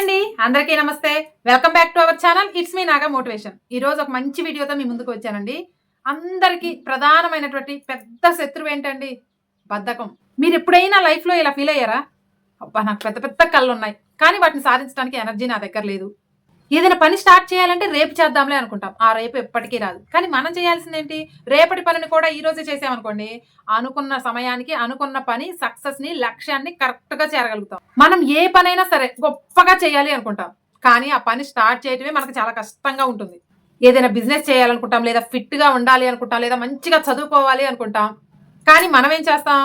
అండి. అందరికీ నమస్తే. Welcome back to our channel it's me Naga motivation ఈరోజు ఒక మంచి వీడియోతో మీ ముందుకు వచ్చానండి. అందరికీ ప్రధానమైనటువంటి పెద్ద శత్రువు ఏంటండి? బద్ధకం. మీరు ఎప్పుడైనా లైఫ్లో ఇలా ఫీల్ అయ్యారా? అబ్బా నాకు పెద్ద పెద్ద కళ్ళు ఉన్నాయి కానీ వాటిని సాధించడానికి ఎనర్జీ నా దగ్గర లేదు. ఏదైనా పని స్టార్ట్ చేయాలంటే రేపు చేద్దాంలే అనుకుంటాం. ఆ రేపు ఎప్పటికీ రాదు. కానీ మనం చేయాల్సింది ఏంటి రేపటి పనిని కూడా ఈ రోజే చేసామనుకోండి అనుకున్న సమయానికి అనుకున్న పని సక్సెస్ని లక్ష్యాన్ని కరెక్ట్గా చేరగలుగుతాం. మనం ఏ పనైనా సరే గొప్పగా చేయాలి అనుకుంటాం. కానీ ఆ పని స్టార్ట్ చేయటమే మనకు చాలా కష్టంగా ఉంటుంది. ఏదైనా బిజినెస్ చేయాలనుకుంటాం లేదా ఫిట్గా ఉండాలి అనుకుంటాం లేదా మంచిగా చదువుకోవాలి అనుకుంటాం. కానీ మనం ఏం చేస్తాం?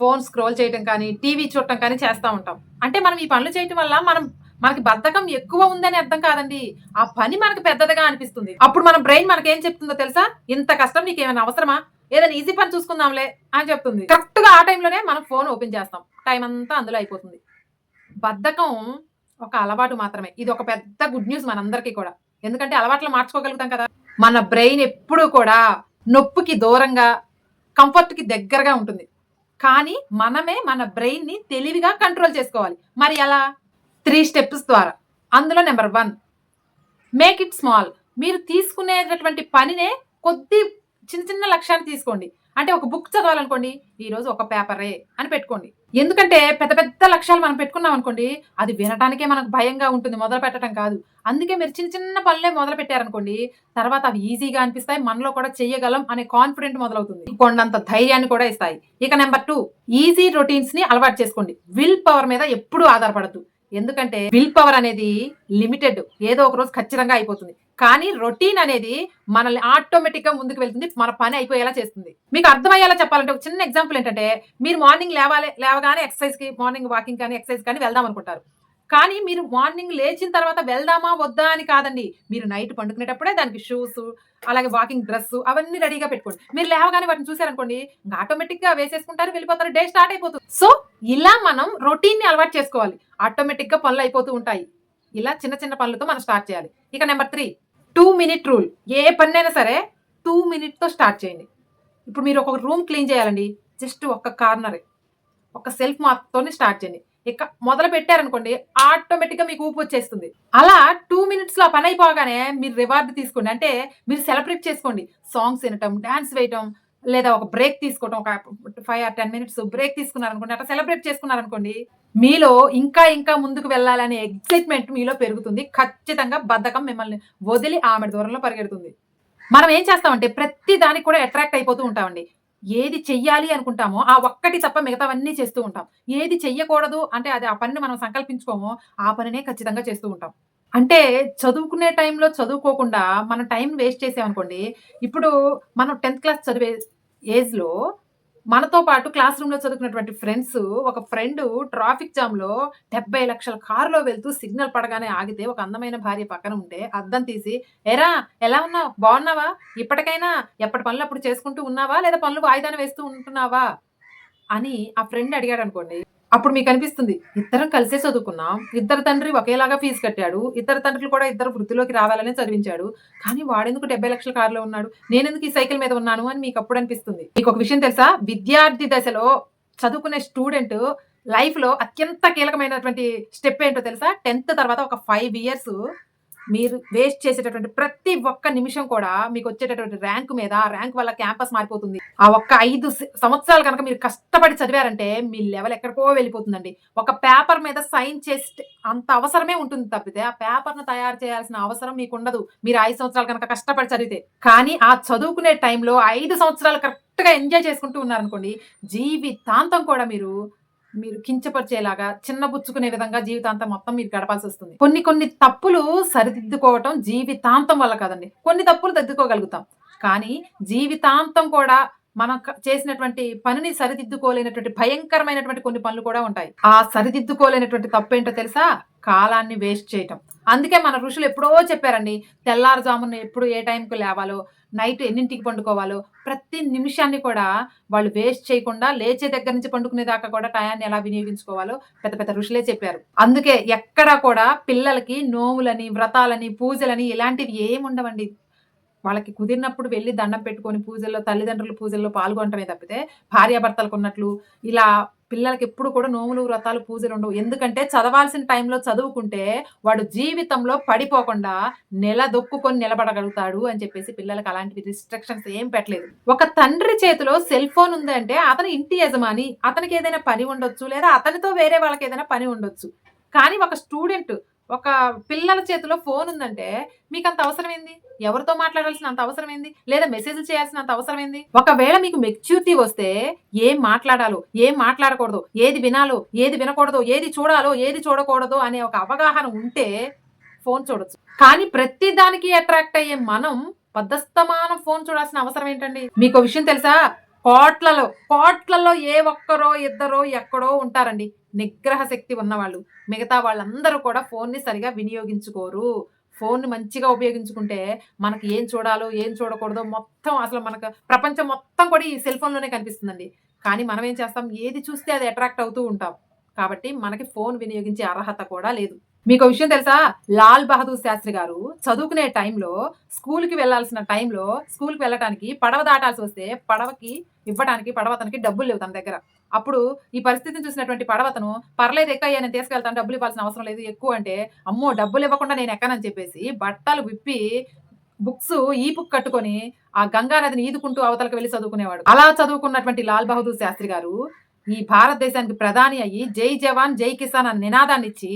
ఫోన్ స్క్రోల్ చేయటం కానీ టీవీ చూడటం కానీ చేస్తూ ఉంటాం. అంటే మనం ఈ పనులు చేయటం వల్ల మనం మనకి బద్ధకం ఎక్కువ ఉందని అర్థం కాదండి. ఆ పని మనకి పెద్దదిగా అనిపిస్తుంది. అప్పుడు మన బ్రెయిన్ మనకేం చెప్తుందో తెలుసా? ఇంత కష్టం నీకు ఏమైనా అవసరమా? ఏదైనా ఈజీ పని చూసుకుందాంలే అని చెప్తుంది. కరెక్ట్గా ఆ టైంలోనే మనం ఫోన్ ఓపెన్ చేస్తాం. టైం అంతా అందులో అయిపోతుంది. బద్ధకం ఒక అలవాటు మాత్రమే. ఇది ఒక పెద్ద గుడ్ న్యూస్ మనందరికీ కూడా. ఎందుకంటే అలవాట్లు మార్చుకోగలుగుతాం కదా. మన బ్రెయిన్ ఎప్పుడూ కూడా నొప్పికి దూరంగా కంఫర్ట్కి దగ్గరగా ఉంటుంది. కానీ మనమే మన బ్రెయిన్ని తెలివిగా కంట్రోల్ చేసుకోవాలి. మరి ఎలా? త్రీ స్టెప్స్ ద్వారా. అందులో number one make it small. మీరు తీసుకునేటటువంటి పనినే కొద్ది చిన్న చిన్న లక్ష్యాన్ని తీసుకోండి. అంటే ఒక బుక్ చదవాలనుకోండి ఈరోజు ఒక పేపరే అని పెట్టుకోండి. ఎందుకంటే పెద్ద పెద్ద లక్ష్యాలు మనం పెట్టుకున్నాం అనుకోండి అది వినటానికే మనకు భయంగా ఉంటుంది మొదలు పెట్టడం కాదు. అందుకే మీరు చిన్న చిన్న పనులే మొదలు పెట్టారనుకోండి తర్వాత అవి ఈజీగా అనిపిస్తాయి మనలో కూడా చేయగలం అనే కాన్ఫిడెంట్ మొదలవుతుంది. కొండంత ధైర్యాన్ని కూడా ఇస్తాయి. ఇక నెంబర్ టూ ఈజీ రొటీన్స్ని అలవాటు చేసుకోండి. విల్ పవర్ మీద ఎప్పుడూ ఆధారపడద్దు. ఎందుకంటే విల్ పవర్ అనేది లిమిటెడ్. ఏదో ఒక రోజు ఖచ్చితంగా అయిపోతుంది. కానీ రొటీన్ అనేది మనల్ని ఆటోమేటిక్గా ముందుకు వెళ్తుంది మన పని అయిపోయేలా చేస్తుంది. మీకు అర్థమయ్యేలా చెప్పాలంటే ఒక చిన్న ఎగ్జాంపుల్ ఏంటంటే మీరు మార్నింగ్ లేవాలి లేవగానే ఎక్సర్సైజ్కి మార్నింగ్ వాకింగ్ కానీ ఎక్సర్సైజ్ కానీ వెళ్దాం అనుకుంటారు. కానీ మీరు మార్నింగ్ లేచిన తర్వాత వెళ్దామా వద్దా అని కాదండి. మీరు నైట్ పండుకునేటప్పుడే దానికి షూస్ అలాగే వాకింగ్ డ్రెస్ అవన్నీ రెడీగా పెట్టుకోండి. మీరు లేవగానే వాటిని చూసారనుకోండి ఇంకా వేసేసుకుంటారు వెళ్ళిపోతారు డే స్టార్ట్ అయిపోతుంది. సో ఇలా మనం రొటీన్ని అలవాటు చేసుకోవాలి. ఆటోమేటిక్గా పనులు అయిపోతూ ఉంటాయి. ఇలా చిన్న చిన్న పనులతో మనం స్టార్ట్ చేయాలి. ఇక number three two minute rule. ఏ పన్నైనా సరే టూ మినిట్తో స్టార్ట్ చేయండి. ఇప్పుడు మీరు ఒక రూమ్ క్లీన్ చేయాలండి. జస్ట్ ఒక్క కార్నర్. ఒక సెల్ఫ్ మాత్రతోనే స్టార్ట్ చేయండి. ఇక మొదలు పెట్టారనుకోండి ఆటోమేటిక్గా మీకు ఊపు వచ్చేస్తుంది. అలా టూ మినిట్స్లో పని అయిపోగానే మీరు రివార్డ్ తీసుకోండి. అంటే మీరు సెలబ్రేట్ చేసుకోండి. సాంగ్స్ వినటం డ్యాన్స్ వేయటం లేదా ఒక బ్రేక్ తీసుకోవటం ఒక five or ten minutes break తీసుకున్నారనుకోండి అట్లా సెలబ్రేట్ చేసుకున్నారనుకోండి మీలో ఇంకా ఇంకా ముందుకు వెళ్ళాలనే ఎక్సైట్మెంట్ మీలో పెరుగుతుంది. ఖచ్చితంగా బద్ధకం మిమ్మల్ని వదిలి ఆమె దూరంలో పరిగెడుతుంది. మనం ఏం చేస్తామంటే ప్రతి దానికి కూడా అట్రాక్ట్ అయిపోతూ ఉంటామండి. ఏది చెయ్యాలి అనుకుంటామో ఆ ఒక్కటి తప్ప మిగతావన్నీ చేస్తూ ఉంటాం. ఏది చెయ్యకూడదు అంటే అది ఆ పనిని మనం సంకల్పించుకోమో ఆ పనినే ఖచ్చితంగా చేస్తూ ఉంటాం. అంటే చదువుకునే టైంలో చదువుకోకుండా మన టైం వేస్ట్ చేసామనుకోండి ఇప్పుడు మనం టెన్త్ క్లాస్ చదివే ఏజ్లో మనతో పాటు క్లాస్ రూమ్లో చదువుకున్నటువంటి ఫ్రెండ్స్ ఒక ఫ్రెండ్ ట్రాఫిక్ జామ్లో డెబ్బై లక్షల కారులో వెళ్తూ సిగ్నల్ పడగానే ఆగితే ఒక అందమైన భార్య పక్కన ఉంటే అద్దం తీసి ఎరా ఎలా ఉన్నావు? బాగున్నావా ఇప్పటికైనా ఎప్పటి పనులు అప్పుడు చేసుకుంటూ ఉన్నావా? లేదా పనులు వాయిదాన వేస్తూ ఉంటున్నావా? అని ఆ ఫ్రెండ్ అడిగాడు అనుకోండి అప్పుడు మీకు అనిపిస్తుంది ఇద్దరం కలిసే చదువుకున్నాం ఇద్దరు తండ్రి ఒకేలాగా ఫీజు కట్టాడు ఇద్దరు తండ్రులు కూడా ఇద్దరు వృత్తిలోకి రావాలని చదివించాడు కానీ వాడెందుకు డెబ్బై లక్షల కారులో ఉన్నాడు నేనెందుకు ఈ సైకిల్ మీద ఉన్నాను అని మీకు అప్పుడు అనిపిస్తుంది. మీకు ఒక విషయం తెలుసా? విద్యార్థి దశలో చదువుకునే స్టూడెంట్ లైఫ్లో అత్యంత కీలకమైనటువంటి స్టెప్ ఏంటో తెలుసా? టెన్త్ తర్వాత ఒక ఫైవ్ ఇయర్స్ మీరు వేస్ట్ చేసేటటువంటి ప్రతి ఒక్క నిమిషం కూడా మీకు వచ్చేటటువంటి ర్యాంక్ మీద ఆ ర్యాంక్ వల్ల క్యాంపస్ మారిపోతుంది. ఆ ఒక్క ఐదు సంవత్సరాలు కనుక మీరు కష్టపడి చదివారంటే మీ లెవెల్ ఎక్కడికో వెళ్ళిపోతుందండి. ఒక పేపర్ మీద సైన్ చేసి అంత అవసరమే ఉంటుంది తప్పితే ఆ పేపర్ను తయారు చేయాల్సిన అవసరం మీకు ఉండదు. మీరు ఐదు సంవత్సరాలు కనుక కష్టపడి చదివితే. కానీ ఆ చదువుకునే టైంలో ఐదు సంవత్సరాలు కరెక్ట్గా ఎంజాయ్ చేసుకుంటూ ఉన్నారనుకోండి జీవితాంతం కూడా మీరు మీరు కించపరిచేలాగా చిన్నబుచ్చుకునే విధంగా జీవితాంతం మొత్తం మీరు గడపాల్సి వస్తుంది కొన్ని కొన్ని తప్పులు సరిదిద్దుకోవటం జీవితాంతం వల్ల కాదండి. కొన్ని తప్పులు దిద్దుకోగలుగుతాం కానీ జీవితాంతం కూడా మనం చేసినటువంటి పనిని సరిదిద్దుకోలేనటువంటి భయంకరమైనటువంటి కొన్ని పనులు కూడా ఉంటాయి. ఆ సరిదిద్దుకోలేనటువంటి తప్పు ఏంటో తెలుసా? కాలాన్ని వేస్ట్ చేయటం. అందుకే మన ఋషులు ఎప్పుడో చెప్పారండి తెల్లారుజామున ఎప్పుడు ఏ టైంకి లేవాలో నైట్ ఎన్నింటికి పండుకోవాలో? ప్రతి నిమిషాన్ని కూడా వాళ్ళు వేస్ట్ చేయకుండా లేచే దగ్గర నుంచి పండుకునే దాకా కూడా టయాన్ని ఎలా వినియోగించుకోవాలో పెద్ద పెద్ద ఋషులే చెప్పారు. అందుకే ఎక్కడా కూడా పిల్లలకి నోములని వ్రతాలని పూజలని ఇలాంటివి ఏమి ఉండవండి. వాళ్ళకి కుదిరినప్పుడు వెళ్ళి దండం పెట్టుకొని పూజల్లో తల్లిదండ్రుల పూజల్లో పాల్గొనటమే తప్పితే భార్యాభర్తలకు ఉన్నట్లు ఇలా పిల్లలకి ఎప్పుడు కూడా నోములు వ్రతాలు పూజలు ఉండవు. ఎందుకంటే చదవాల్సిన టైంలో చదువుకుంటే వాడు జీవితంలో పడిపోకుండా నెల దొక్కుకొని నిలబడగలుగుతాడు అని చెప్పేసి పిల్లలకి అలాంటి రిస్ట్రిక్షన్స్ ఏం పెట్టలేదు. ఒక తండ్రి చేతిలో సెల్ ఫోన్ ఉందంటే అతని ఇంటి యజమాని అతనికి ఏదైనా పని ఉండొచ్చు లేదా అతనితో వేరే వాళ్ళకి ఏదైనా పని ఉండొచ్చు. కానీ ఒక స్టూడెంట్ ఒక పిల్లల చేతిలో ఫోన్ ఉందంటే మీకు అంత అవసరం ఏంది ఎవరితో మాట్లాడాల్సిన అంత అవసరం ఏంది? లేదా మెసేజ్లు చేయాల్సిన అంత అవసరం ఏంది? ఒకవేళ మీకు మెచ్యూరిటీ వస్తే ఏం మాట్లాడాలో ఏం మాట్లాడకూడదు ఏది వినాలో ఏది వినకూడదు ఏది చూడాలో ఏది చూడకూడదు అనే ఒక అవగాహన ఉంటే ఫోన్ చూడొచ్చు. కానీ ప్రతి దానికి అట్రాక్ట్ అయ్యే మనం పద్దస్తమానం ఫోన్ చూడాల్సిన అవసరం ఏంటండి? మీకు విషయం తెలుసా? కోట్లలో కోట్లలో ఏ ఒక్కరో ఇద్దరో ఎక్కడో ఉంటారండి. నిగ్రహ శక్తి ఉన్నవాళ్ళు. మిగతా వాళ్ళందరూ కూడా ఫోన్ని సరిగా వినియోగించుకోరు. ఫోన్ని మంచిగా ఉపయోగించుకుంటే మనకి ఏం చూడాలో ఏం చూడకూడదో మొత్తం అసలు మనకు ప్రపంచం మొత్తం కూడా ఈ సెల్ ఫోన్లోనే కనిపిస్తుందండి. కానీ మనం ఏం చేస్తాం? ఏది చూస్తే అది అట్రాక్ట్ అవుతూ ఉంటాం. కాబట్టి మనకి ఫోన్ వినియోగించే అర్హత కూడా లేదు. మీకు విషయం తెలుసా? లాల్ బహదూర్ శాస్త్రి గారు చదువుకునే టైంలో స్కూల్కి వెళ్ళాల్సిన టైంలో స్కూల్కి వెళ్ళటానికి పడవ దాటాల్సి వస్తే పడవకి ఇవ్వడానికి పడవతనికి డబ్బులు లేవు తన దగ్గర. అప్పుడు ఈ పరిస్థితిని చూసినటువంటి పడవతను పర్లేదు ఎక్కయ్యా నేను తీసుకెళ్తాను డబ్బులు ఇవ్వాల్సిన అవసరం లేదు ఎక్కువ అంటే అమ్మో డబ్బులు ఇవ్వకుండా నేను ఎక్కనని చెప్పేసి బట్టలు విప్పి బుక్స్ ఈ బుక్ కట్టుకొని ఆ గంగా నదిని ఈదుకుంటూ అవతలకు వెళ్ళి చదువుకునేవాడు. అలా చదువుకున్నటువంటి లాల్ బహదూర్ శాస్త్రి గారు ఈ భారతదేశానికి ప్రధాని అయ్యి జై జవాన్ జై కిసాన్ అనే నినాదాన్ని ఇచ్చి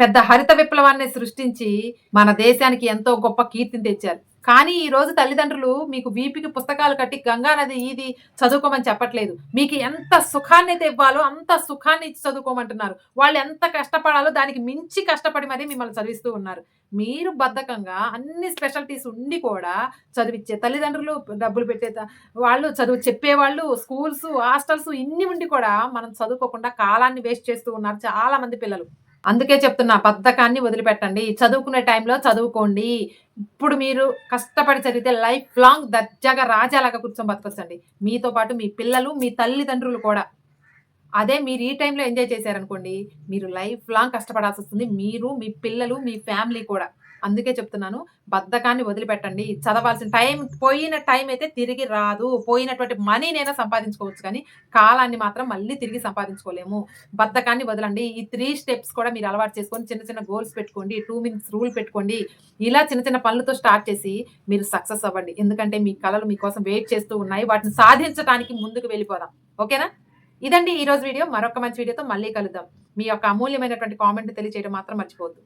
పెద్ద హరిత విప్లవాన్ని సృష్టించి మన దేశానికి ఎంతో గొప్ప కీర్తిని తెచ్చారు. కానీ ఈ రోజు తల్లిదండ్రులు మీకు వీపికి పుస్తకాలు కట్టి గంగా నది ఇది చదువుకోమని చెప్పట్లేదు. మీకు ఎంత సుఖాన్ని అయితే ఇవ్వాలో అంత సుఖాన్ని ఇచ్చి చదువుకోమంటున్నారు. వాళ్ళు ఎంత కష్టపడాలో దానికి మించి కష్టపడి మరీ మిమ్మల్ని చదివిస్తూ ఉన్నారు. మీరు బద్ధకంగా అన్ని స్పెషాలిటీస్ ఉండి కూడా చదివిచ్చే తల్లిదండ్రులు డబ్బులు పెట్టే వాళ్ళు చదువు చెప్పేవాళ్ళు స్కూల్స్ హాస్టల్స్ ఇన్ని ఉండి కూడా మనం చదువుకోకుండా కాలాన్ని వేస్ట్ చేస్తూ ఉన్నారు చాలా మంది పిల్లలు. అందుకే చెప్తున్నా బద్ధకాన్ని వదిలిపెట్టండి. చదువుకునే టైంలో చదువుకోండి. ఇప్పుడు మీరు కష్టపడి చదివితే లైఫ్ లాంగ్ దర్జాగా రాజాలాగా కూర్చొని బతకొచ్చండి. మీతో పాటు మీ పిల్లలు మీ తల్లిదండ్రులు కూడా. అదే మీరు ఈ టైంలో ఎంజాయ్ చేశారనుకోండి మీరు లైఫ్ లాంగ్ కష్టపడాల్సి వస్తుంది మీరు మీ పిల్లలు మీ ఫ్యామిలీ కూడా. అందుకే చెప్తున్నాను బద్ధకాన్ని వదిలిపెట్టండి. చదవాల్సిన టైం పోయిన టైం అయితే తిరిగి రాదు. పోయినటువంటి మనీనైనా సంపాదించుకోవచ్చు కానీ కాలాన్ని మాత్రం మళ్ళీ తిరిగి సంపాదించుకోలేము. బద్ధకాన్ని వదలండి. ఈ త్రీ స్టెప్స్ కూడా మీరు అలవాటు చేసుకొని చిన్న చిన్న గోల్స్ పెట్టుకోండి. టూ మినిట్స్ రూల్ పెట్టుకోండి. ఇలా చిన్న చిన్న పనులతో స్టార్ట్ చేసి మీరు సక్సెస్ అవ్వండి. ఎందుకంటే మీ కళలు మీకోసం వెయిట్ చేస్తూ ఉన్నాయి. వాటిని సాధించడానికి ముందుకు వెళ్ళిపోదాం. ఓకేనా? ఇదండి ఈ రోజు వీడియో. మరొక మంచి వీడియోతో మళ్ళీ కలుద్దాం. మీ యొక్క అమూల్యమైనటువంటి కామెంట్ తెలియజేయడం మాత్రం మర్చిపోవద్దు.